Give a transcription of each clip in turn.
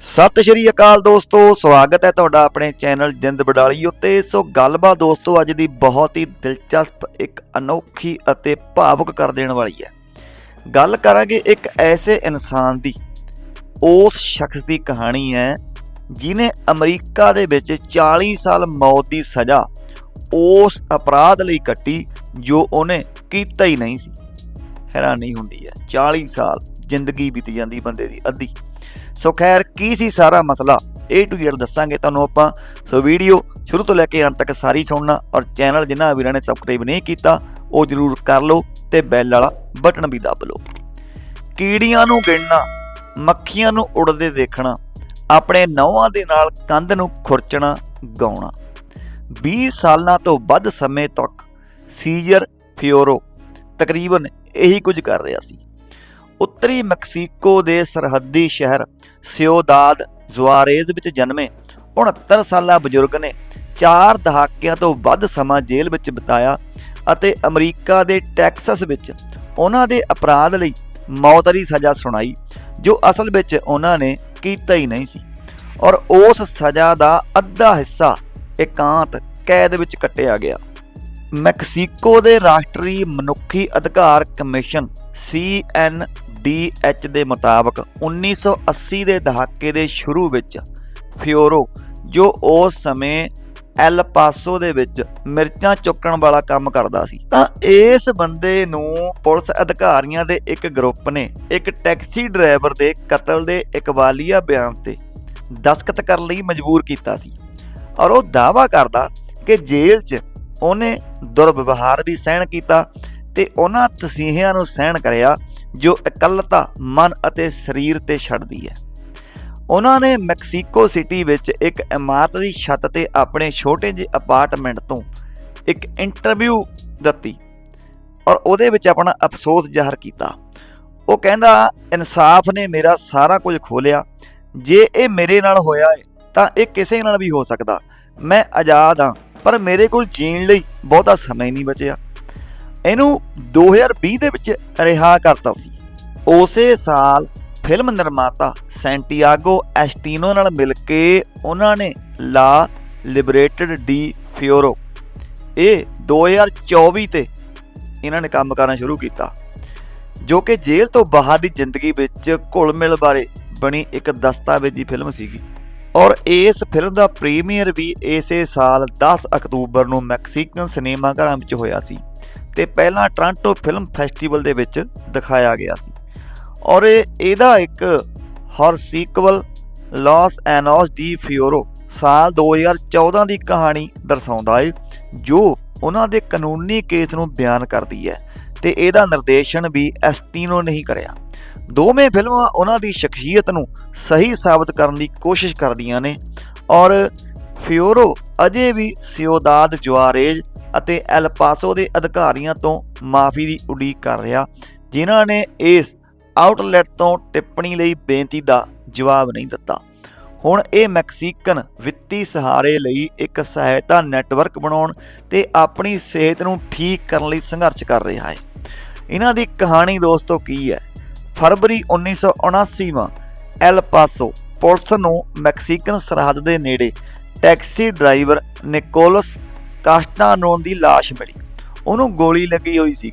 ਸਤਿ ਸ਼੍ਰੀ ਅਕਾਲ ਦੋਸਤੋ, ਸਵਾਗਤ ਹੈ ਤੁਹਾਡਾ ਆਪਣੇ ਚੈਨਲ ਜਿੰਦ ਬਡਾਲੀ ਉੱਤੇ। ਸੋ ਗੱਲਬਾਤ ਦੋਸਤੋ, ਅੱਜ ਦੀ ਬਹੁਤ ਹੀ ਦਿਲਚਸਪ, ਇੱਕ ਅਨੋਖੀ ਅਤੇ ਭਾਵੁਕ ਕਰ ਦੇਣ ਵਾਲੀ ਹੈ। ਗੱਲ ਕਰਾਂਗੇ ਇੱਕ ਐਸੇ ਇਨਸਾਨ ਦੀ, ਉਸ ਸ਼ਖਸ ਦੀ ਕਹਾਣੀ ਹੈ ਜਿਨੇ ਅਮਰੀਕਾ ਦੇ ਵਿੱਚ 40 ਸਾਲ ਮੌਤ ਦੀ ਸਜ਼ਾ ਉਸ ਅਪਰਾਧ ਲਈ ਕੱਟੀ, ਜੋ ਉਹਨੇ ਕੀਤਾ ਹੀ ਨਹੀਂ ਸੀ। ਹੈਰਾਨੀ ਹੁੰਦੀ ਹੈ 40 ਸਾਲ ਜ਼ਿੰਦਗੀ ਬੀਤ ਜਾਂਦੀ ਬੰਦੇ ਦੀ ਅੱਧੀ। ਸੋ ਖੈਰ ਕੀ ਸੀ ਸਾਰਾ ਮਸਲਾ A to Z ਦੱਸਾਂਗੇ ਤੁਹਾਨੂੰ ਆਪਾਂ। ਸੋ ਵੀਡੀਓ ਸ਼ੁਰੂ ਤੋਂ ਲੈ ਕੇ ਅੰਤ ਤੱਕ ਸਾਰੀ ਸੁਣਨਾ ਔਰ ਚੈਨਲ ਜਿਨ੍ਹਾਂ ਵੀਰਾਂ ਨੇ ਸਬਸਕ੍ਰਾਈਬ ਨਹੀਂ ਕੀਤਾ, ਉਹ ਜਰੂਰ ਕਰ ਲਓ ਤੇ ਬੈਲ ਵਾਲਾ ਬਟਨ ਵੀ ਦਬ ਲਓ। ਕੀੜੀਆਂ ਨੂੰ ਗਿਣਨਾ, ਮੱਖੀਆਂ ਨੂੰ ਉੜਦੇ ਦੇਖਣਾ, ਆਪਣੇ ਨੌਹਾਂ ਦੇ ਨਾਲ ਕੰਧ ਨੂੰ ਖੁਰਚਣਾ, ਗਾਉਣਾ। 20 ਸਾਲਾਂ ਤੋਂ ਵੱਧ ਸਮੇਂ ਤੱਕ ਸੀਜ਼ਰ ਫਿਓਰੋ ਤਕਰੀਬਨ ਇਹੀ ਕੁਝ ਕਰ ਰਿਹਾ ਸੀ। ਉੱਤਰੀ ਮੈਕਸੀਕੋ ਦੇ ਸਰਹੱਦੀ ਸ਼ਹਿਰ ਸਿਓਦਾਦ ਜ਼ੁਆਰੇਜ਼ ਵਿੱਚ ਜਨਮੇ 69 ਸਾਲਾ ਬਜ਼ੁਰਗ ਨੇ 4 ਦਹਾਕਿਆਂ ਤੋਂ ਵੱਧ ਸਮਾਂ ਜੇਲ੍ਹ ਵਿੱਚ ਬਿਤਾਇਆ ਅਤੇ ਅਮਰੀਕਾ ਦੇ ਟੈਕਸਸ ਵਿੱਚ ਉਹਨਾਂ ਦੇ ਅਪਰਾਧ ਲਈ ਮੌਤ ਦੀ ਸਜ਼ਾ ਸੁਣਾਈ, ਜੋ ਅਸਲ ਵਿੱਚ ਉਹਨਾਂ ਨੇ ਕੀਤਾ ਹੀ ਨਹੀਂ ਸੀ। ਔਰ ਉਸ ਸਜ਼ਾ ਦਾ ਅੱਧਾ ਹਿੱਸਾ ਇਕਾਂਤ ਕੈਦ ਵਿੱਚ ਕੱਟਿਆ ਗਿਆ। ਮੈਕਸੀਕੋ ਦੇ ਰਾਸ਼ਟਰੀ ਮਨੁੱਖੀ ਅਧਿਕਾਰ ਕਮਿਸ਼ਨ CNDH ਦੇ ਮੁਤਾਬਕ 1980 ਦੇ ਦਹਾਕੇ ਦੇ ਸ਼ੁਰੂ ਵਿੱਚ ਫਿਓਰੋ, ਜੋ ਉਸ ਸਮੇਂ ਐਲ ਪਾਸੋ ਦੇ ਵਿੱਚ ਮਿਰਚਾਂ ਚੁੱਕਣ ਵਾਲਾ ਕੰਮ ਕਰਦਾ ਸੀ। ਤਾਂ ਇਸ ਬੰਦੇ ਨੂੰ ਪੁਲਿਸ ਅਧਿਕਾਰੀਆਂ ਦੇ ਇੱਕ ਗਰੁੱਪ ਨੇ ਇੱਕ ਟੈਕਸੀ ਡਰਾਈਵਰ ਦੇ ਕਤਲ ਦੇ ਇਕਵਾਲੀਆ ਬਿਆਨ ਤੇ ਦਸਖਤ ਕਰਨ ਲਈ ਮਜਬੂਰ ਕੀਤਾ ਸੀ। ਔਰ ਉਹ ਦਾਅਵਾ ਕਰਦਾ ਕਿ ਜੇਲ੍ਹ 'ਚ ਉਹਨੇ ਦੁਰਵਿਵਹਾਰ ਵੀ ਸਹਿਣ ਕੀਤਾ ਤੇ ਉਹਨਾਂ ਤਸੀਹਿਆਂ ਨੂੰ ਸਹਿਣ ਕਰਿਆ ਜੋ ਇਕੱਲਤਾ, ਮਨ ਅਤੇ ਸਰੀਰ ਤੇ ਛੱਡਦੀ ਹੈ। ਉਹਨਾਂ ਨੇ ਮੈਕਸੀਕੋ ਸਿਟੀ ਵਿੱਚ ਇੱਕ ਇਮਾਰਤ ਦੀ ਛੱਤ ਤੇ ਆਪਣੇ ਛੋਟੇ ਜਿਹੇ ਅਪਾਰਟਮੈਂਟ ਤੋਂ ਇੱਕ ਇੰਟਰਵਿਊ ਦਿੱਤੀ ਔਰ ਉਹਦੇ ਵਿੱਚ ਆਪਣਾ ਅਫਸੋਸ ਜ਼ਾਹਰ ਕੀਤਾ। ਉਹ ਕਹਿੰਦਾ, ਇਨਸਾਫ ਨੇ ਮੇਰਾ ਸਾਰਾ ਕੁਝ ਖੋਲਿਆ ਜੇ ਇਹ ਮੇਰੇ ਨਾਲ ਹੋਇਆ ਹੈ ਤਾਂ ਇਹ ਕਿਸੇ ਨਾਲ ਵੀ ਹੋ ਸਕਦਾ। ਮੈਂ ਆਜ਼ਾਦ ਹਾਂ। ਪਰ ਮੇਰੇ ਕੋਲ ਜੀਣ ਲਈ ਬਹੁਤਾ ਸਮਾਂ ਨਹੀਂ ਬਚਿਆ। ਇਹਨੂੰ 2020 ਦੇ ਵਿੱਚ ਰਿਹਾ ਕਰਤਾ ਸੀ। ਉਸੇ ਸਾਲ ਫਿਲਮ ਨਿਰਮਾਤਾ ਸੈਂਟੀਆਗੋ ਐਸਟੀਨੋ ਨਾਲ ਮਿਲ ਕੇ ਉਹਨਾਂ ਨੇ ਲਾ ਲਿਬਰੇਟਡ ਡੀ ਫਿਓਰੋ। ਇਹ 2024 ਤੇ ਇਹਨਾਂ ਨੇ ਕੰਮ ਕਰਨਾ ਸ਼ੁਰੂ ਕੀਤਾ, ਜੋ ਕਿ ਜੇਲ੍ਹ ਤੋਂ ਬਾਹਰ ਦੀ ਜ਼ਿੰਦਗੀ ਵਿੱਚ ਘੁਲ-ਮਿਲ ਬਾਰੇ ਬਣੀ ਇੱਕ ਦਸਤਾਵੇਜ਼ੀ ਫਿਲਮ ਸੀਗੀ। ਔਰ ਇਸ ਫਿਲਮ ਦਾ ਪ੍ਰੀਮੀਅਰ ਵੀ ਇਸੇ ਸਾਲ 10 ਅਕਤੂਬਰ ਨੂੰ ਮੈਕਸੀਕਨ ਸਿਨੇਮਾ ਘਰਾਂ ਵਿੱਚ ਹੋਇਆ ਸੀ ਤੇ ਪਹਿਲਾਂ ਟ੍ਰਾਂਟੋ ਫਿਲਮ ਫੈਸਟੀਵਲ ਦੇ ਵਿੱਚ ਦਿਖਾਇਆ ਗਿਆ ਸੀ। ਔਰ ਇਹ- ਇਹਦਾ ਇੱਕ ਹਰ ਸੀਕਵਲ ਲਾਸ ਐਨੋਸ ਡੀ ਫਿਓਰੋ ਸਾਲ 2014 ਦੀ ਕਹਾਣੀ ਦਰਸਾਉਂਦਾ ਹੈ ਜੋ ਉਹਨਾਂ ਦੇ ਕਾਨੂੰਨੀ ਕੇਸ ਨੂੰ ਬਿਆਨ ਕਰਦੀ ਹੈ ਤੇ ਇਹਦਾ ਨਿਰਦੇਸ਼ਨ ਵੀ ਐਸਟੀਨੋ ਨਹੀਂ ਕਰਿਆ। ਦੋਵੇਂ ਫਿਲਮਾਂ ਉਹਨਾਂ ਦੀ ਸ਼ਖਸੀਅਤ ਨੂੰ ਸਹੀ ਸਾਬਤ ਕਰਨ ਦੀ ਕੋਸ਼ਿਸ਼ ਕਰਦੀਆਂ ਨੇ ਔਰ ਫਿਓਰੋ ਅਜੇ ਵੀ ਸਿਓਦਾਦ, ਜੁਆਰੇਜ਼ ਅਤੇ ਐਲ ਪਾਸੋ ਦੇ ਅਧਿਕਾਰੀਆਂ ਤੋਂ ਮਾਫੀ ਦੀ ਉਡੀਕ ਕਰ ਰਿਹਾ, ਜਿਨ੍ਹਾਂ ਨੇ ਇਸ ਆਊਟਲੈਟ ਤੋਂ ਟਿੱਪਣੀ ਲਈ ਬੇਨਤੀ ਦਾ ਜਵਾਬ ਨਹੀਂ ਦਿੱਤਾ। ਹੁਣ ਇਹ ਮੈਕਸੀਕਨ ਵਿੱਤੀ ਸਹਾਰੇ ਲਈ ਇੱਕ ਸਹਾਇਤਾ ਨੈਟਵਰਕ ਬਣਾਉਣ ਤੇ ਆਪਣੀ ਸਿਹਤ ਨੂੰ ਠੀਕ ਕਰਨ ਲਈ ਸੰਘਰਸ਼ ਕਰ ਰਿਹਾ ਹੈ। ਇਹਨਾਂ ਦੀ ਕਹਾਣੀ ਦੋਸਤੋ ਕੀ ਹੈ? ਫਰਵਰੀ 1979ਵਾਂ ਐਲ ਪਾਸੋ ਪੁਲਿਸ ਨੂੰ ਮੈਕਸੀਕਨ ਸਰਹੱਦ ਦੇ ਨੇੜੇ ਟੈਕਸੀ ਡਰਾਈਵਰ ਨਿਕੋਲਸ ਕਾਸਟਾਨੋਨ ਦੀ ਲਾਸ਼ ਮਿਲੀ। ਉਹਨੂੰ ਗੋਲੀ ਲੱਗੀ ਹੋਈ ਸੀ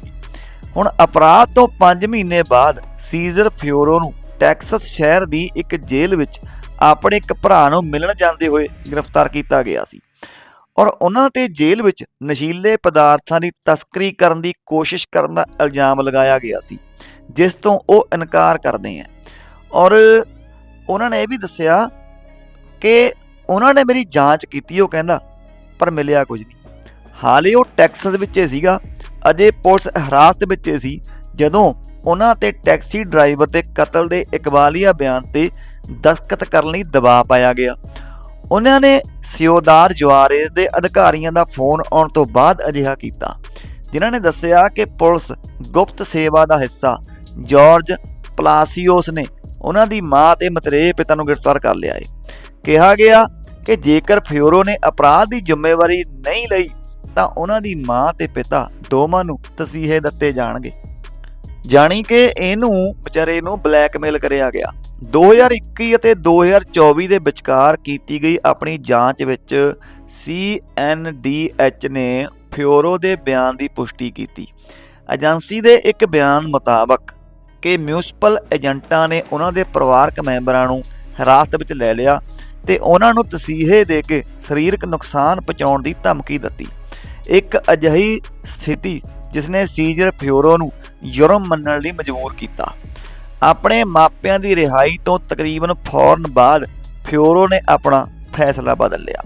ਹੁਣ ਅਪਰਾਧ ਤੋਂ 5 ਮਹੀਨੇ ਬਾਅਦ ਸੀਜ਼ਰ ਫਿਓਰੋ ਨੂੰ ਟੈਕਸਸ ਸ਼ਹਿਰ ਦੀ ਇੱਕ ਜੇਲ੍ਹ ਵਿੱਚ ਆਪਣੇ ਇੱਕ ਭਰਾ ਨੂੰ ਮਿਲਣ ਜਾਂਦੇ ਹੋਏ ਗ੍ਰਿਫਤਾਰ ਕੀਤਾ ਗਿਆ ਸੀ। ਔਰ ਉਹਨਾਂ ਤੇ ਜੇਲ੍ਹ ਵਿੱਚ ਨਸ਼ੀਲੇ ਪਦਾਰਥਾਂ ਦੀ ਤਸਕਰੀ ਕਰਨ ਦੀ ਕੋਸ਼ਿਸ਼ ਕਰਨ ਦਾ ਇਲਜ਼ਾਮ ਲਗਾਇਆ ਗਿਆ ਸੀ। ਜਿਸ ਤੋਂ ਉਹ ਇਨਕਾਰ ਕਰਦੇ ਆ। ਔਰ ਉਹਨਾਂ ਨੇ ਇਹ ਵੀ ਦੱਸਿਆ ਕਿ ਉਹਨਾਂ ਨੇ ਮੇਰੀ ਜਾਂਚ ਕੀਤੀ, ਉਹ ਕਹਿੰਦਾ, ਪਰ ਮਿਲਿਆ ਕੁਝ ਨਹੀਂ। ਹਾਲੇ ਉਹ ਟੈਕਸਸ ਵਿੱਚ ਸੀਗਾ, ਅਜੇ ਪੁਲਿਸ ਹਰਾਸਤ ਵਿੱਚ ਸੀ। ਜਦੋਂ ਉਹਨਾਂ ਤੇ ਟੈਕਸੀ ਡਰਾਈਵਰ ਦੇ ਕਤਲ ਦੇ ਇਕਬਾਲੀਆ ਬਿਆਨ ਤੇ ਦਸਤਖਤ ਕਰਨ ਲਈ ਦਬਾਅ ਪਾਇਆ ਗਿਆ, ਉਹਨਾਂ ਨੇ ਸਿਓਦਾਰ ਜਵਾਰੇਜ਼ ਦੇ ਅਧਿਕਾਰੀਆਂ ਦਾ ਫੋਨ ਆਉਣ ਤੋਂ ਬਾਅਦ ਅਜਿਹਾ ਕੀਤਾ, ਜਿਨ੍ਹਾਂ ਨੇ ਦੱਸਿਆ ਕਿ ਪੁਲਿਸ ਗੁਪਤ ਸੇਵਾ ਦਾ ਹਿੱਸਾ ਜਾਰਜ ਪਲਾਸੀਓਸ ਨੇ ਉਹਨਾਂ ਦੀ ਮਾਂ ਤੇ ਮਤਰੇਏ ਪਿਤਾ ਨੂੰ ਗ੍ਰਿਫਤਾਰ ਕਰ ਲਿਆ ਹੈ ਕਿਹਾ ਗਿਆ ਕਿ ਜੇਕਰ ਫਿਓਰੋ ਨੇ ਅਪਰਾਧ ਦੀ ਜ਼ਿੰਮੇਵਾਰੀ ਨਹੀਂ ਲਈ, ਤਾਂ ਉਹਨਾਂ ਦੀ ਮਾਂ ਤੇ ਪਿਤਾ ਦੋਵਾਂ ਨੂੰ ਤਸੀਹੇ ਦਿੱਤੇ ਜਾਣਗੇ। ਜਾਣੀ ਕਿ ਇਹਨੂੰ ਵਿਚਾਰੇ ਨੂੰ ਬਲੈਕਮੇਲ ਕਰਿਆ ਗਿਆ। 2021 ਅਤੇ 2024 ਦੇ ਵਿਚਕਾਰ ਕੀਤੀ ਗਈ ਆਪਣੀ ਜਾਂਚ ਵਿੱਚ CNDH ਨੇ ਫਿਓਰੋ ਦੇ ਬਿਆਨ ਦੀ ਪੁਸ਼ਟੀ ਕੀਤੀ। ਏਜੰਸੀ ਦੇ ਇੱਕ ਬਿਆਨ ਮੁਤਾਬਕ ਕਿ ਮਿਊਨਿਸਪਲ ਏਜੰਟਾਂ ਨੇ ਉਹਨਾਂ ਦੇ ਪਰਿਵਾਰਕ ਮੈਂਬਰਾਂ ਨੂੰ ਹਿਰਾਸਤ ਵਿੱਚ ਲੈ ਲਿਆ ਤੇ ਉਹਨਾਂ ਨੂੰ ਤਸੀਹੇ ਦੇ ਕੇ ਸਰੀਰਕ ਨੁਕਸਾਨ ਪਹੁੰਚਾਉਣ ਦੀ ਧਮਕੀ ਦਿੱਤੀ। ਇੱਕ ਅਜਿਹੀ ਸਥਿਤੀ ਜਿਸ ਨੇ ਸੀਜ਼ਰ ਫਿਓਰੋ ਨੂੰ ਜੁਰਮ ਮੰਨਣ ਲਈ ਮਜਬੂਰ ਕੀਤਾ। ਆਪਣੇ ਮਾਪਿਆਂ ਦੀ ਰਿਹਾਈ ਤੋਂ ਤਕਰੀਬਨ ਫੌਰਨ ਬਾਅਦ ਫਿਓਰੋ ਨੇ ਆਪਣਾ ਫੈਸਲਾ ਬਦਲ ਲਿਆ।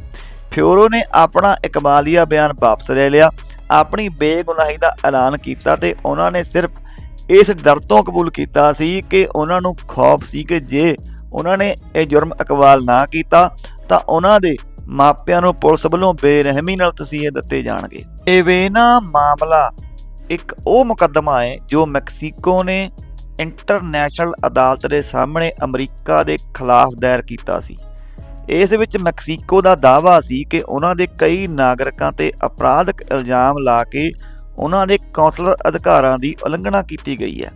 ਫਿਓਰੋ ਨੇ ਆਪਣਾ ਇਕਬਾਲੀਆ ਬਿਆਨ ਵਾਪਸ ਲੈ ਲਿਆ। ਆਪਣੀ ਬੇਗੁਨਾਹੀ ਦਾ ਐਲਾਨ ਕੀਤਾ ਤੇ ਉਹਨਾਂ ਨੇ ਸਿਰਫ ਇਸ ਡਰ ਤੋਂ ਕਬੂਲ ਕੀਤਾ ਸੀ ਕਿ ਉਹਨਾਂ ਨੂੰ ਖੌਫ ਸੀ ਕਿ ਜੇ ਉਹਨਾਂ ਨੇ ਇਹ ਜੁਰਮ ਇਕਵਾਲ ਨਾ ਕੀਤਾ, ਤਾਂ ਉਹਨਾਂ ਦੇ ਮਾਪਿਆਂ ਨੂੰ ਪੁਲਿਸ ਵੱਲੋਂ ਬੇਰਹਿਮੀ ਨਾਲ ਤਸੀਹੇ ਦਿੱਤੇ ਜਾਣਗੇ। ਇਵੇਨਾ ਮਾਮਲਾ ਇੱਕ ਉਹ ਮੁਕੱਦਮਾ ਹੈ ਜੋ ਮੈਕਸੀਕੋ ਨੇ ਇੰਟਰਨੈਸ਼ਨਲ ਅਦਾਲਤ ਦੇ ਸਾਹਮਣੇ ਅਮਰੀਕਾ ਦੇ ਖਿਲਾਫ ਦਾਇਰ ਕੀਤਾ ਸੀ। ਇਸ ਵਿੱਚ ਮੈਕਸੀਕੋ ਦਾ ਦਾਅਵਾ ਸੀ ਕਿ ਉਹਨਾਂ ਦੇ ਕਈ ਨਾਗਰਿਕਾਂ ਤੇ ਅਪਰਾਧਿਕ ਇਲਜ਼ਾਮ ਲਾ ਕੇ ਉਹਨਾਂ ਦੇ ਕੌਂਸਲਰ ਅਧਿਕਾਰਾਂ ਦੀ ਉਲੰਘਣਾ ਕੀਤੀ ਗਈ ਹੈ।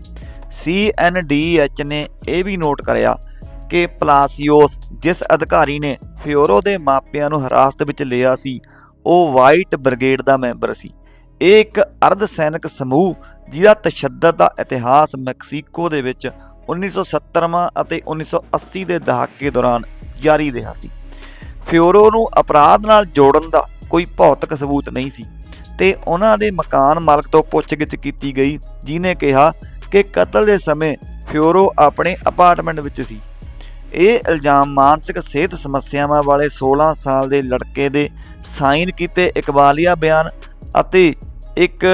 CNDH ਨੇ ਇਹ ਵੀ ਨੋਟ ਕਰਿਆ ਕਿ ਪਲਾਸੀਓਸ ਜਿਸ ਅਧਿਕਾਰੀ ਨੇ ਫਿਓਰੋ ਦੇ ਮਾਪਿਆਂ ਨੂੰ ਹਿਰਾਸਤ ਵਿੱਚ ਲਿਆ ਸੀ, ਉਹ ਵਾਈਟ ਬ੍ਰਿਗੇਡ ਦਾ ਮੈਂਬਰ ਸੀ। ਇਹ ਇੱਕ ਅਰਧ ਸੈਨਿਕ ਸਮੂਹ ਜਿਹਦਾ ਤਸ਼ੱਦਦ ਦਾ ਇਤਿਹਾਸ ਮੈਕਸੀਕੋ ਦੇ ਵਿੱਚ 1970ਵਾਂ ਅਤੇ 1980 ਦੇ ਦਹਾਕੇ ਦੌਰਾਨ ਜਾਰੀ ਰਿਹਾ ਸੀ। ਫਿਓਰੋ ਨੂੰ ਅਪਰਾਧ ਨਾਲ ਜੋੜਨ ਦਾ ਕੋਈ ਭੌਤਿਕ ਸਬੂਤ ਨਹੀਂ ਸੀ। ਤੇ ਉਹਨਾਂ ਦੇ ਮਕਾਨ ਮਾਲਕ ਤੋਂ ਪੁੱਛਗਿੱਛ ਕੀਤੀ ਗਈ ਜਿਨੇ ਕਿਹਾ ਕਿ ਕਤਲ ਦੇ ਸਮੇਂ ਫਿਓਰੋ ਆਪਣੇ ਅਪਾਰਟਮੈਂਟ ਵਿੱਚ ਸੀ। ਇਹ ਇਲਜ਼ਾਮ ਮਾਨਸਿਕ ਸਿਹਤ ਸਮੱਸਿਆਵਾਂ ਵਾਲੇ 16 ਸਾਲ ਦੇ ਲੜਕੇ ਦੇ ਸਾਈਨ ਕੀਤੇ ਇਕਬਾਲੀਆ ਬਿਆਨ ਅਤੇ ਇੱਕ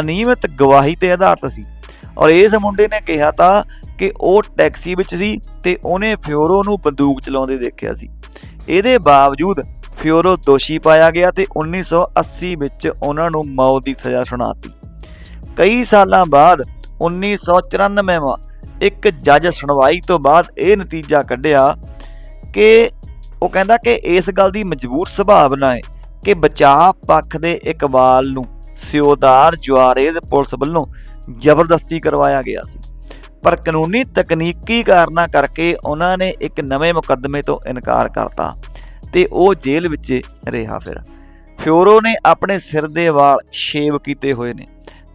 ਅਨਿਯਮਿਤ ਗਵਾਹੀ ਤੇ ਆਧਾਰਿਤ ਸੀ। ਔਰ ਇਸ ਮੁੰਡੇ ਨੇ ਕਿਹਾ ਤਾਂ ਕਿ ਉਹ ਟੈਕਸੀ ਵਿੱਚ ਸੀ ਤੇ ਉਹਨੇ ਫਿਓਰੋ ਨੂੰ ਬੰਦੂਕ ਚਲਾਉਂਦੇ ਦੇਖਿਆ ਸੀ। ਇਹਦੇ ਬਾਵਜੂਦ ਫਿਓਰੋ ਦੋਸ਼ੀ ਪਾਇਆ ਗਿਆ ਤੇ 1980 ਵਿੱਚ ਉਹਨਾਂ ਨੂੰ ਮੌਤ ਦੀ ਸਜ਼ਾ ਸੁਣਾਤੀ। ਕਈ ਸਾਲਾਂ ਬਾਅਦ 1994ਵਾਂ ਇੱਕ ਜੱਜ ਸੁਣਵਾਈ ਤੋਂ ਬਾਅਦ ਇਹ ਨਤੀਜਾ ਕੱਢਿਆ ਕਿ ਉਹ ਕਹਿੰਦਾ ਕਿ ਇਸ ਗੱਲ ਦੀ ਮਜਬੂਰ ਸੰਭਾਵਨਾ ਹੈ ਕਿ ਬਚਾਅ ਪੱਖ ਦੇ ਇਕਬਾਲ ਨੂੰ ਸਿਓਦਾਰ ਜੁਆਰੇਦ ਪੁਲਿਸ ਵੱਲੋਂ ਜ਼ਬਰਦਸਤੀ ਕਰਵਾਇਆ ਗਿਆ ਸੀ। ਪਰ ਕਾਨੂੰਨੀ ਤਕਨੀਕੀ ਕਾਰਨਾਂ ਕਰਕੇ ਉਹਨਾਂ ਨੇ ਇੱਕ ਨਵੇਂ ਮੁਕੱਦਮੇ ਤੋਂ ਇਨਕਾਰ ਕਰਤਾ। ਤੇ ਉਹ ਜੇਲ੍ਹ ਵਿੱਚ ਰਿਹਾ ਫਿਰ। ਫਿਓਰੋ ਨੇ ਆਪਣੇ ਸਿਰ ਦੇ ਵਾਲ ਸ਼ੇਵ ਕੀਤੇ ਹੋਏ ਨੇ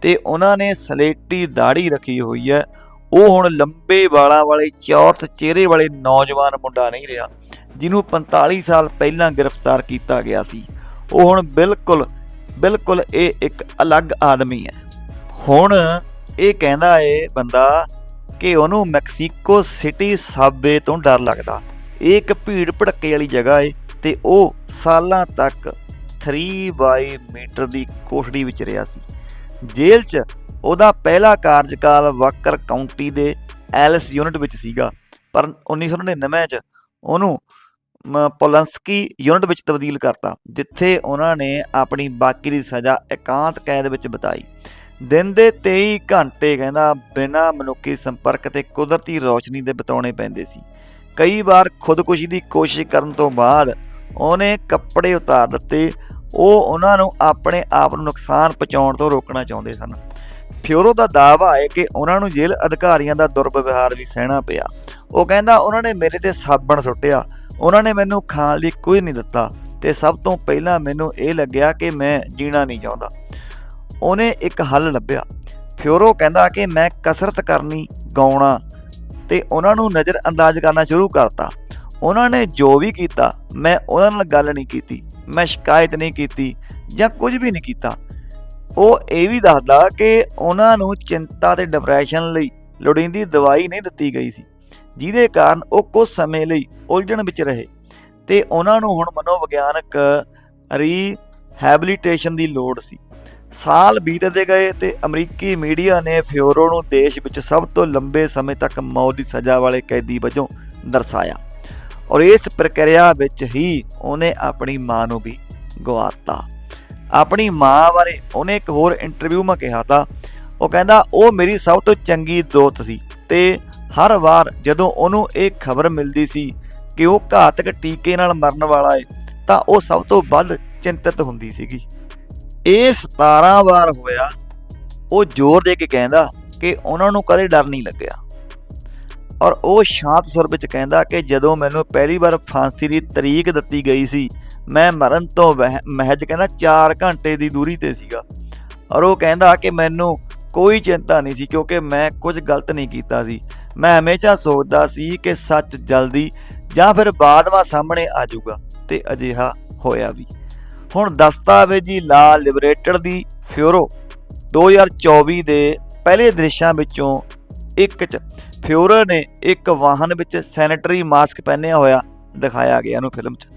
ਤੇ ਉਹਨਾਂ ਨੇ ਸਲੇਟੀ ਦਾੜੀ ਰੱਖੀ ਹੋਈ ਹੈ। ਉਹ ਹੁਣ ਲੰਬੇ ਵਾਲਾਂ ਵਾਲੇ ਚੌਰਸ ਚਿਹਰੇ ਵਾਲੇ ਨੌਜਵਾਨ ਮੁੰਡਾ ਨਹੀਂ ਰਿਹਾ, ਜਿਹਨੂੰ 45 ਸਾਲ ਪਹਿਲਾਂ ਗ੍ਰਿਫਤਾਰ ਕੀਤਾ ਗਿਆ ਸੀ। ਉਹ ਹੁਣ ਬਿਲਕੁਲ ਬਿਲਕੁਲ ਇਹ ਇੱਕ ਅਲੱਗ ਆਦਮੀ ਹੈ। ਹੁਣ ਇਹ ਕਹਿੰਦਾ ਏ ਬੰਦਾ ਕਿ ਉਹਨੂੰ ਮੈਕਸੀਕੋ ਸਿਟੀ ਸਾਬੇ ਤੋਂ ਡਰ ਲੱਗਦਾ। ਇਹ ਇੱਕ ਭੀੜ ਭੜੱਕੇ ਵਾਲੀ ਜਗ੍ਹਾ ਏ। ਤੇ ਉਹ ਸਾਲਾਂ ਤੱਕ 3 ਮੀਟਰ ਦੀ ਕੋਠੜੀ ਵਿੱਚ ਰਿਹਾ ਸੀ। ਜੇਲ੍ਹ 'ਚ ਉਹਦਾ ਪਹਿਲਾ ਕਾਰਜਕਾਲ ਵਾਕਰ ਕਾਉਂਟੀ ਦੇ ਐਲਿਸ ਯੂਨਿਟ ਵਿੱਚ ਸੀਗਾ, ਪਰ 1999 'ਚ ਉਹਨੂੰ ਪੋਲੰਸਕੀ ਯੂਨਿਟ ਵਿੱਚ ਤਬਦੀਲ ਕਰਤਾ, ਜਿੱਥੇ ਉਹਨਾਂ ਨੇ ਆਪਣੀ ਬਾਕੀ ਦੀ ਸਜ਼ਾ ਇਕਾਂਤ ਕੈਦ ਵਿੱਚ ਬਿਤਾਈ। ਦਿਨ ਦੇ 23 ਘੰਟੇ ਕਹਿੰਦਾ, ਬਿਨਾਂ ਮਨੁੱਖੀ ਸੰਪਰਕ ਤੇ ਕੁਦਰਤੀ ਰੌਸ਼ਨੀ ਦੇ ਬਿਤਾਉਣੇ ਪੈਂਦੇ ਸੀ। ਕਈ ਵਾਰ ਖੁਦਕੁਸ਼ੀ ਦੀ ਕੋਸ਼ਿਸ਼ ਕਰਨ ਤੋਂ ਬਾਅਦ ਉਹਨੇ ਕੱਪੜੇ ਉਤਾਰ ਦਿੱਤੇ, ਉਹ ਉਹਨਾਂ ਨੂੰ ਆਪਣੇ ਆਪ ਨੂੰ ਨੁਕਸਾਨ ਪਹੁੰਚਾਉਣ ਤੋਂ ਰੋਕਣਾ ਚਾਹੁੰਦੇ ਸਨ। ਫਿਓਰੋ ਦਾ ਦਾਅਵਾ ਹੈ ਕਿ ਉਹਨਾਂ ਨੂੰ ਜੇਲ੍ਹ ਅਧਿਕਾਰੀਆਂ ਦਾ ਦੁਰਵਿਵਹਾਰ ਵੀ ਸਹਿਣਾ ਪਿਆ। ਉਹ ਕਹਿੰਦਾ, ਉਹਨਾਂ ਨੇ ਮੇਰੇ ਤੇ ਸਾਬਣ ਸੁੱਟਿਆ। ਉਹਨਾਂ ਨੇ ਮੈਨੂੰ ਖਾਣ ਲਈ ਕੁਝ ਨਹੀਂ ਦਿੱਤਾ ਤੇ ਸਭ ਤੋਂ ਪਹਿਲਾਂ ਮੈਨੂੰ ਇਹ ਲੱਗਿਆ ਕਿ ਮੈਂ ਜੀਣਾ ਨਹੀਂ ਚਾਹੁੰਦਾ। ਉਹਨੇ ਇੱਕ ਹੱਲ ਲੱਭਿਆ। ਫਿਓਰੋ ਕਹਿੰਦਾ ਕਿ ਮੈਂ ਕਸਰਤ ਕਰਨੀ, ਗਾਉਣਾ ਤੇ ਉਹਨਾਂ ਨੂੰ ਨਜ਼ਰ ਅੰਦਾਜ਼ ਕਰਨਾ ਸ਼ੁਰੂ ਕਰਤਾ। ਉਹਨਾਂ ਨੇ ਜੋ ਵੀ ਕੀਤਾ, ਮੈਂ ਉਹਨਾਂ ਨਾਲ ਗੱਲ ਨਹੀਂ ਕੀਤੀ, ਮੈਂ ਸ਼ਿਕਾਇਤ ਨਹੀਂ ਕੀਤੀ ਜਾਂ ਕੁਝ ਵੀ ਨਹੀਂ ਕੀਤਾ। ਉਹ ਇਹ ਵੀ ਦੱਸਦਾ ਕਿ ਉਹਨਾਂ ਨੂੰ ਚਿੰਤਾ ਤੇ ਡਿਪਰੈਸ਼ਨ ਲਈ ਲੋੜੀਂਦੀ ਦਵਾਈ ਨਹੀਂ ਦਿੱਤੀ ਗਈ ਸੀ, ਜਿਹਦੇ ਕਾਰਨ ਉਹ ਕੁਝ ਸਮੇਂ ਲਈ ਉਲਝਣ ਵਿੱਚ ਰਹੇ ਤੇ ਉਹਨਾਂ ਨੂੰ ਹੁਣ ਮਨੋਵਿਗਿਆਨਕ ਰੀਹੈਬਿਲਿਟੇਸ਼ਨ ਦੀ ਲੋੜ ਸੀ। ਸਾਲ ਬੀਤਦੇ ਗਏ ਤੇ ਅਮਰੀਕੀ ਮੀਡੀਆ ਨੇ ਫਿਓਰੋ ਨੂੰ ਦੇਸ਼ ਵਿੱਚ ਸਭ ਤੋਂ ਲੰਬੇ ਸਮੇਂ ਤੱਕ ਮੌਤ ਦੀ ਸਜ਼ਾ ਵਾਲੇ ਕੈਦੀ ਵਜੋਂ ਦਰਸਾਇਆ। ਔਰ ਇਸ ਪ੍ਰਕਿਰਿਆ ਵਿੱਚ ਹੀ ਉਹਨੇ ਆਪਣੀ ਮਾਂ ਨੂੰ ਵੀ ਗਵਾਤਾ। ਆਪਣੀ ਮਾਂ ਬਾਰੇ ਉਹਨੇ ਇੱਕ ਹੋਰ ਇੰਟਰਵਿਊ ਮੈਂ ਕਿਹਾ ਤਾਂ, ਉਹ ਕਹਿੰਦਾ, ਉਹ ਮੇਰੀ ਸਭ ਤੋਂ ਚੰਗੀ ਦੋਸਤ ਸੀ ਤੇ ਹਰ ਵਾਰ ਜਦੋਂ ਉਹਨੂੰ ਇਹ ਖਬਰ ਮਿਲਦੀ ਸੀ ਕਿ ਉਹ ਘਾਤਕ ਟੀਕੇ ਨਾਲ ਮਰਨ ਵਾਲਾ ਹੈ ਤਾਂ ਉਹ ਸਭ ਤੋਂ ਵੱਧ ਚਿੰਤਤ ਹੁੰਦੀ ਸੀਗੀ। ਇਹ 17 ਵਾਰ ਹੋਇਆ, ਉਹ ਜ਼ੋਰ ਦੇ ਕੇ ਕਹਿੰਦਾ ਕਿ ਉਹਨਾਂ ਨੂੰ ਕਦੇ ਡਰ ਨਹੀਂ ਲੱਗਿਆ। ਔਰ ਉਹ ਸ਼ਾਂਤ ਸੁਰ ਵਿੱਚ ਕਹਿੰਦਾ ਕਿ ਜਦੋਂ ਮੈਨੂੰ ਪਹਿਲੀ ਵਾਰ ਫਾਂਸੀ ਦੀ ਤਰੀਕ ਦਿੱਤੀ ਗਈ ਸੀ, ਮੈਂ ਮਰਨ ਤੋਂ ਵਹਿ- ਮਹਿਜ ਕਹਿੰਦਾ 4 ਘੰਟੇ ਦੀ ਦੂਰੀ ਤੇ ਸੀਗਾ। ਔਰ ਉਹ ਕਹਿੰਦਾ ਕਿ ਮੈਨੂੰ ਕੋਈ ਚਿੰਤਾ ਨਹੀਂ ਸੀ ਕਿਉਂਕਿ ਮੈਂ ਕੁਝ ਗਲਤ ਨਹੀਂ ਕੀਤਾ ਸੀ। ਮੈਂ ਹਮੇਸ਼ਾ ਸੋਚਦਾ ਸੀ ਕਿ ਸੱਚ ਜਲਦੀ ਜਾਂ ਫਿਰ ਬਾਅਦਵਾ ਸਾਹਮਣੇ ਆ ਜਾਊਗਾ ਤੇ ਅਜਿਹਾ ਹੋਇਆ ਵੀ। ਹੁਣ ਦਸਤਾਵੇਜ਼ੀ ਲਾ ਲਿਬਰੇਟਡ ਦੀ ਫਿਊਰੋ 2024 ਦੇ ਪਹਿਲੇ ਦ੍ਰਿਸ਼ਾਂ ਵਿੱਚੋਂ ਇੱਕ ਚ ਫਿਊਰੋ ਨੇ ਇੱਕ ਵਾਹਨ ਵਿੱਚ ਸੈਨੇਟਰੀ ਮਾਸਕ ਪਹਿਨਿਆ ਹੋਇਆ ਦਿਖਾਇਆ ਗਿਆ ਨੂੰ ਫਿਲਮ 'ਚ।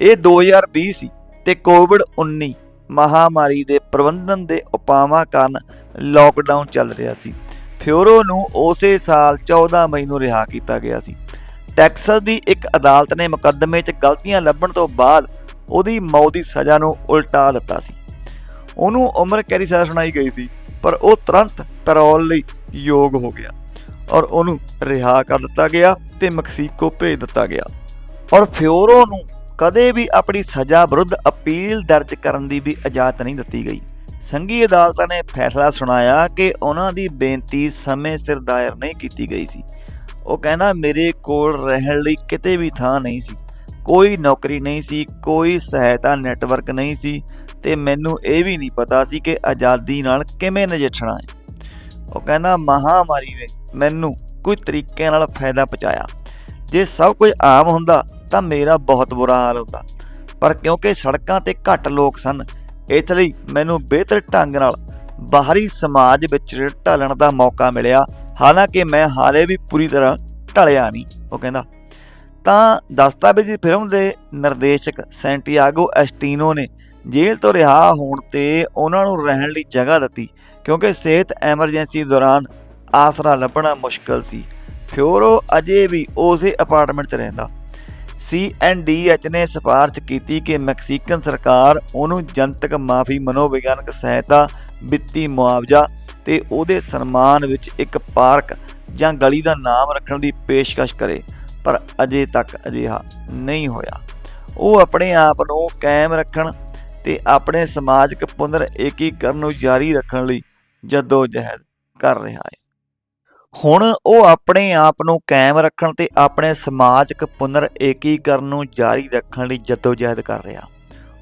ਇਹ 2020 ਸੀ ਤੇ ਕੋਵਿਡ 19 ਮਹਾਮਾਰੀ ਦੇ ਪ੍ਰਬੰਧਨ ਦੇ ਉਪਾਵਾਂ ਕਾਰਨ ਲਾਕਡਾਊਨ ਚੱਲ ਰਿਹਾ ਸੀ। ਫਿਓਰੋ ਨੂੰ ਉਸੇ ਸਾਲ 14 ਮਈ ਨੂੰ ਰਿਹਾ ਕੀਤਾ ਗਿਆ ਸੀ। ਟੈਕਸਸ ਦੀ ਇੱਕ ਅਦਾਲਤ ਨੇ ਮੁਕੱਦਮੇ 'ਚ ਗਲਤੀਆਂ ਲੱਭਣ ਤੋਂ ਬਾਅਦ ਉਹਦੀ ਮੌਤ ਦੀ ਸਜ਼ਾ ਨੂੰ ਉਲਟਾ ਦਿੱਤਾ ਸੀ। ਉਹਨੂੰ ਉਮਰ ਕੈਦ ਦੀ ਸਜ਼ਾ ਸੁਣਾਈ ਗਈ ਸੀ, ਪਰ ਉਹ ਤੁਰੰਤ ਪੈਰੋਲ ਲਈ ਯੋਗ ਹੋ ਗਿਆ ਔਰ ਉਹਨੂੰ ਰਿਹਾ ਕਰ ਦਿੱਤਾ ਗਿਆ ਤੇ ਮੈਕਸੀਕੋ ਭੇਜ ਦਿੱਤਾ ਗਿਆ। ਔਰ ਫਿਓਰੋ ਨੂੰ ਕਦੇ ਵੀ ਆਪਣੀ ਸਜ਼ਾ ਵਿਰੁੱਧ ਅਪੀਲ ਦਰਜ ਕਰਨ ਦੀ ਵੀ ਇਜਾਜ਼ਤ ਨਹੀਂ ਦਿੱਤੀ ਗਈ। ਸੰਘੀ ਅਦਾਲਤਾਂ ਨੇ ਫੈਸਲਾ ਸੁਣਾਇਆ ਕਿ ਉਹਨਾਂ ਦੀ ਬੇਨਤੀ ਸਮੇਂ ਸਿਰ ਦਾਇਰ ਨਹੀਂ ਕੀਤੀ ਗਈ ਸੀ। ਉਹ ਕਹਿੰਦਾ, ਮੇਰੇ ਕੋਲ ਰਹਿਣ ਲਈ ਕਿਤੇ ਵੀ ਥਾਂ ਨਹੀਂ ਸੀ। ਕੋਈ ਨੌਕਰੀ ਨਹੀਂ ਸੀ, ਕੋਈ ਸਹਾਇਤਾ ਨੈਟਵਰਕ ਨਹੀਂ ਸੀ ਤੇ ਮੈਨੂੰ ਇਹ ਵੀ ਨਹੀਂ ਪਤਾ ਸੀ ਕਿ ਆਜ਼ਾਦੀ ਨਾਲ ਕਿਵੇਂ ਨਜਿੱਠਣਾ ਹੈ। ਉਹ ਕਹਿੰਦਾ, ਮਹਾਮਾਰੀ ਨੇ ਮੈਨੂੰ ਕੋਈ ਤਰੀਕੇ ਨਾਲ ਫਾਇਦਾ ਪਹੁੰਚਾਇਆ। ਜੇ ਸਭ ਕੁਝ ਆਮ ਹੁੰਦਾ, ਤਾਂ ਮੇਰਾ ਬਹੁਤ ਬੁਰਾ ਹਾਲ ਹੁੰਦਾ। ਪਰ ਕਿਉਂਕਿ ਸੜਕਾਂ ਤੇ ਘੱਟ ਲੋਕ ਸਨ, ਇਸ ਲਈ ਮੈਨੂੰ ਬਿਹਤਰ ਢੰਗ ਨਾਲ ਬਾਹਰੀ ਸਮਾਜ ਵਿੱਚ ਢਲਣ ਦਾ ਮੌਕਾ ਮਿਲਿਆ। ਹਾਲਾਂਕਿ ਮੈਂ ਹਾਲੇ ਵੀ ਪੂਰੀ ਤਰ੍ਹਾਂ ਢਲਿਆ ਨਹੀਂ, ਉਹ ਕਹਿੰਦਾ। ਤਾਂ ਦਸਤਾਵੇਜ਼ੀ ਫਿਲਮ ਦੇ ਨਿਰਦੇਸ਼ਕ ਸੈਂਟੀਆਗੋ ਐਸਟੀਨੋ ਨੇ ਜੇਲ੍ਹ ਤੋਂ ਰਿਹਾ ਹੋਣ ਤੇ ਉਹਨਾਂ ਨੂੰ ਰਹਿਣ ਲਈ ਜਗ੍ਹਾ ਦਿੱਤੀ। ਕਿਉਂਕਿ ਸਿਹਤ ਐਮਰਜੈਂਸੀ ਦੌਰਾਨ ਆਸਰਾ ਲੱਭਣਾ ਮੁਸ਼ਕਲ ਸੀ। ਫਿਓਰੋ ਅਜੇ ਵੀ ਉਸੇ ਅਪਾਰਟਮੈਂਟ 'ਚ ਰਹਿੰਦਾ। ਸੀਐਨਡੀਐਚ ਨੇ ਸਿਫਾਰਸ਼ ਕੀਤੀ ਕਿ ਮੈਕਸੀਕਨ ਸਰਕਾਰ ਉਹਨੂੰ ਜਨਤਕ ਮਾਫੀ, ਮਨੋਵਿਗਿਆਨਕ ਸਹਾਇਤਾ, ਵਿੱਤੀ ਮੁਆਵਜ਼ਾ ਤੇ ਉਹਦੇ ਸਨਮਾਨ ਵਿੱਚ ਇੱਕ ਪਾਰਕ ਜਾਂ ਗਲੀ ਦਾ ਨਾਮ ਰੱਖਣ ਦੀ ਪੇਸ਼ਕਸ਼ ਕਰੇ, ਪਰ ਅਜੇ ਤੱਕ ਅਜਿਹਾ ਨਹੀਂ ਹੋਇਆ। ਉਹ ਆਪਣੇ ਆਪ ਨੂੰ ਕਾਇਮ ਰੱਖਣ ਤੇ ਆਪਣੇ ਸਮਾਜਿਕ ਪੁਨਰ ਏਕੀਕਰਨ ਨੂੰ ਜਾਰੀ ਰੱਖਣ ਲਈ ਜਦੋ ਜਹਿਦ ਕਰ ਰਿਹਾ ਹੈ। ਹੁਣ ਉਹ ਆਪਣੇ ਆਪ ਨੂੰ ਕਾਇਮ ਰੱਖਣ ਤੇ ਆਪਣੇ ਸਮਾਜਿਕ ਪੁਨਰ ਏਕੀਕਰਨ ਨੂੰ ਜਾਰੀ ਰੱਖਣ ਲਈ ਜਦੋ ਜਹਿਦ ਕਰ ਰਿਹਾ।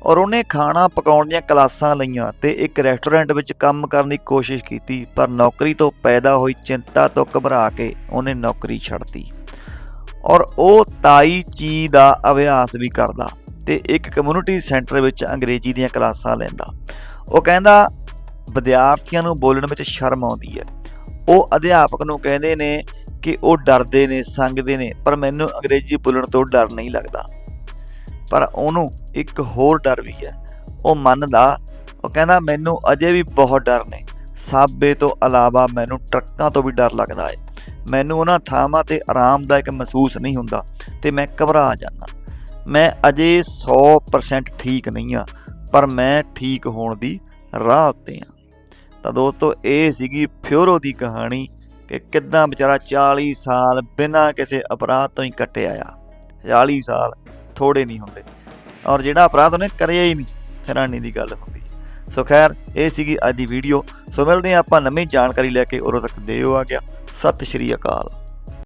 ਔਰ ਉਹਨੇ ਖਾਣਾ ਪਕਾਉਣ ਦੀਆਂ ਕਲਾਸਾਂ ਲਈਆਂ ਤੇ ਇੱਕ ਰੈਸਟੋਰੈਂਟ ਵਿੱਚ ਕੰਮ ਕਰਨ ਦੀ ਕੋਸ਼ਿਸ਼ ਕੀਤੀ, ਪਰ ਨੌਕਰੀ ਤੋਂ ਪੈਦਾ ਹੋਈ ਚਿੰਤਾ ਤੋਂ ਘਬਰਾ ਕੇ ਉਹਨੇ ਨੌਕਰੀ ਛੱਡਤੀ। ਔਰ ਉਹ ਤਾਈ ਚੀ ਦਾ ਅਭਿਆਸ ਵੀ ਕਰਦਾ ਤੇ ਇੱਕ ਕਮਿਊਨਿਟੀ ਸੈਂਟਰ ਵਿੱਚ ਅੰਗਰੇਜ਼ੀ ਦੀਆਂ ਕਲਾਸਾਂ ਲੈਂਦਾ। ਉਹ ਕਹਿੰਦਾ ਵਿਦਿਆਰਥੀਆਂ ਨੂੰ ਬੋਲਣ ਵਿੱਚ ਸ਼ਰਮ ਆਉਂਦੀ ਹੈ। ਉਹ ਅਧਿਆਪਕ ਨੂੰ ਕਹਿੰਦੇ ਨੇ ਕਿ ਉਹ ਡਰਦੇ ਨੇ, ਸੰਗਦੇ ਨੇ, ਪਰ ਮੈਨੂੰ ਅੰਗਰੇਜ਼ੀ ਬੋਲਣ ਤੋਂ ਡਰ ਨਹੀਂ ਲੱਗਦਾ। ਪਰ ਉਹਨੂੰ ਇੱਕ ਹੋਰ ਡਰ ਵੀ ਹੈ। ਉਹ ਮੰਨਦਾ, ਉਹ ਕਹਿੰਦਾ, ਮੈਨੂੰ ਅਜੇ ਵੀ ਬਹੁਤ ਡਰ ਨੇ। ਸਾਬੇ ਤੋਂ ਇਲਾਵਾ ਮੈਨੂੰ ਟਰੱਕਾਂ ਤੋਂ ਵੀ ਡਰ ਲੱਗਦਾ ਹੈ ਮੈਨੂੰ ਉਹਨਾਂ ਥਾਵਾਂ ਤੇ ਆਰਾਮਦਾਇਕ ਮਹਿਸੂਸ ਨਹੀਂ ਹੁੰਦਾ ਤੇ ਮੈਂ ਘਬਰਾ ਜਾਂਦਾ। ਮੈਂ ਅਜੇ 100% ਠੀਕ ਨਹੀਂ ਆ ਪਰ ਮੈਂ ਠੀਕ ਹੋਣ ਦੀ ਰਾਹ ਉੱਤੇ ਆ ਤਾਂ ਦੋਸਤੋ, ਇਹ ਸੀਗੀ ਫਿਓਰੋ ਦੀ ਕਹਾਣੀ ਕਿ ਕਿੱਦਾਂ ਵਿਚਾਰਾ 40 ਸਾਲ ਬਿਨਾਂ ਕਿਸੇ ਅਪਰਾਧ ਤੋਂ ਹੀ ਕੱਟਿਆ ਆ। 40 ਸਾਲ ਥੋੜੇ ਨਹੀਂ ਹੁੰਦੇ। ਔਰ ਜਿਹੜਾ ਅਪਰਾਧ ਉਹਨੇ ਕਰਿਆ ਹੀ ਨਹੀਂ, ਹੈਰਾਨੀ ਦੀ ਗੱਲ ਹੁੰਦੀ। ਸੋ ਖੈਰ, ਇਹ ਸੀਗੀ ਅੱਜ ਦੀ ਵੀਡੀਓ ਸੋ ਮਿਲਦੇ ਹਾਂ ਆਪਾਂ। ਨਵੀਂ ਜਾਣਕਾਰੀ ਲੈ ਕੇ ਉਦੋਂ ਤੱਕ ਦਿਓ ਆ ਗਿਆ। ਸਤਿ ਸ਼੍ਰੀ ਅਕਾਲ।